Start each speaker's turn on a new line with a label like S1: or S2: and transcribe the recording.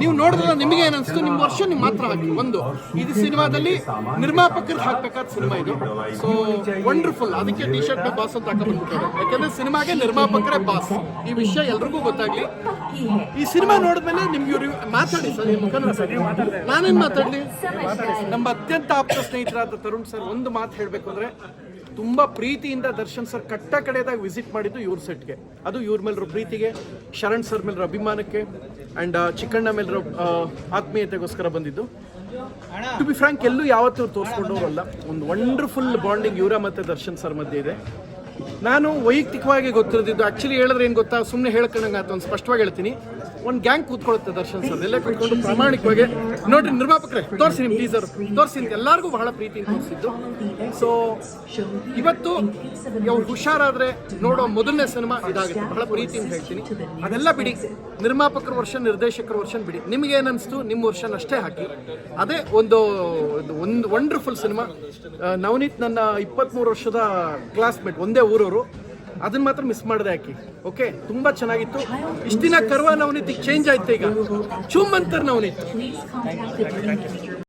S1: ನೀವು ನೋಡಿದ್ರೆ ನಿಮಗೆ ಏನಿಸ್ತು ನಿಮ್ಮ ವರ್ಷ ನೀವು ಮಾತ್ರ ಹಾಕಿ ಒಂದು ಇದು ಸಿನಿಮಾದಲ್ಲಿ ನಿರ್ಮಾಪಕರು ಹಾಕ್ಬೇಕಾದ ಸಿನಿಮಾ ಇದು. ಸೊ ವಂಡರ್ಫುಲ್ ಅದಕ್ಕೆ ಟಿ ಶರ್ಟ್ ಬಾಸ್ ಅಂತ ಹಾಕೊಂಡ್ಬಿಟ್ಟಿದ್ದಾರೆ ಯಾಕಂದ್ರೆ ಸಿನಿಮಾಗೆ ನಿರ್ಮಾಪಕರೇ ಬಾಸ್ ಈ ವಿಷಯ ಎಲ್ರಿಗೂ ಗೊತ್ತಾಗ್ಲಿ. ಈ ಸಿನಿಮಾ ನೋಡಿದ್ಮೇಲೆ ನಿಮ್ಗೆ ಇವ್ರು ಮಾತಾಡಿ ಸರ್ ನಾನೇನ್ ಮಾತಾಡ್ಲಿ? ನಮ್ಮ ಅತ್ಯಂತ ಆಪ್ತ ಸ್ನೇಹಿತರಾದ ತರುಣ್ ಸರ್ ಒಂದು ಮಾತು ಹೇಳ್ಬೇಕು ಅಂದ್ರೆ ತುಂಬಾ ಪ್ರೀತಿಯಿಂದ ದರ್ಶನ್ ಸರ್ ಕಟ್ಟ ಕಡೆದಾಗ ವಿಸಿಟ್ ಮಾಡಿದ್ದು ಇವ್ರ ಸೆಟ್ಗೆ ಅದು ಇವ್ರ ಮೇಲಿರೋ ಪ್ರೀತಿಗೆ, ಶರಣ್ ಸರ್ ಮೇಲಿರೋ ಅಭಿಮಾನಕ್ಕೆ ಆ್ಯಂಡ್ ಚಿಕ್ಕಣ್ಣ ಮೇಲಿರೋ ಆತ್ಮೀಯತೆಗೋಸ್ಕರ ಬಂದಿದ್ದು. ಟು ಬಿ ಫ್ರಾಂಕ್ ಎಲ್ಲೂ ಯಾವತ್ತೂ ತೋರಿಸ್ಕೊಂಡು ತೋರಿಸ್ಕೊಂಡವ್ರಲ್ಲ. ಒಂದು ವಂಡರ್ಫುಲ್ ಬಾಂಡಿಂಗ್ ಇವರ ಮತ್ತು ದರ್ಶನ್ ಸರ್ ಮಧ್ಯೆ ಇದೆ. ನಾನು ವೈಯಕ್ತಿಕವಾಗಿ ಗೊತ್ತಿರೋದಿದ್ದು ಆ್ಯಕ್ಚುಲಿ ಹೇಳಿದ್ರೆ ಏನು ಗೊತ್ತಾ? ಸುಮ್ಮನೆ ಹೇಳ್ಕೊಂಡಂಗೆ ಆಯ್ತು ಒಂದು ಸ್ಪಷ್ಟವಾಗಿ ಹೇಳ್ತೀನಿ. ಒಂದು ಗ್ಯಾಂಗ್ ಕೂತ್ಕೊಳ್ಳುತ್ತೆ ದರ್ಶನ್ ಸರ್. ಎಲ್ಲ ಕೂತ್ಕೊಂಡು ಪ್ರಾಮಾಣಿಕವಾಗಿ ನೋಡ್ರಿ ನಿರ್ಮಾಪಕರೇ, ತೋರಿಸಿ ನಿಮ್ಮ ಟೀಸರ್ ತೋರಿಸಿ ಅಂತ ಎಲ್ಲರಿಗೂ ಬಹಳ ಪ್ರೀತಿ ತೋರಿಸಿದ್ದು. ಸೊ ಇವತ್ತು ಹುಷಾರಾದ್ರೆ ನೋಡೋ ಮೊದಲನೇ ಸಿನಿಮಾ ಇದಾಗುತ್ತೆ. ಬಹಳ ಪ್ರೀತಿಯಿಂದ ಹೇಳ್ತೀನಿ. ಅದೆಲ್ಲ ಬಿಡಿ. ನಿರ್ಮಾಪಕರ ವರ್ಷ, ನಿರ್ದೇಶಕರ ವರ್ಷ ಬಿಡಿ. ನಿಮ್ಗೆ ಏನನ್ನಿಸ್ತು ನಿಮ್ಮ ವರ್ಷನ್ ಅಷ್ಟೇ ಹಾಕಿ. ಅದೇ ಒಂದು ಒಂದು ವಂಡರ್ಫುಲ್ ಸಿನಿಮಾ. ನವನೀತ್ ನನ್ನ ಇಪ್ಪತ್ತ್ಮೂರು ವರ್ಷದ ಕ್ಲಾಸ್ಮೇಟ್ ಒಂದೇ ಊರವರು. ಅದನ್ನ ಮಾತ್ರ ಮಿಸ್ ಮಾಡಿದೆ ಹಾಕಿ ಓಕೆ ತುಂಬಾ ಚೆನ್ನಾಗಿತ್ತು. ಇಷ್ಟಿನ ಕರ್ವ ನವನಿತಿ ಚೇಂಜ್ ಆಯ್ತು ಈಗ. ಚುಮ್ ಅಂತಾರೆ ನವನೀತ್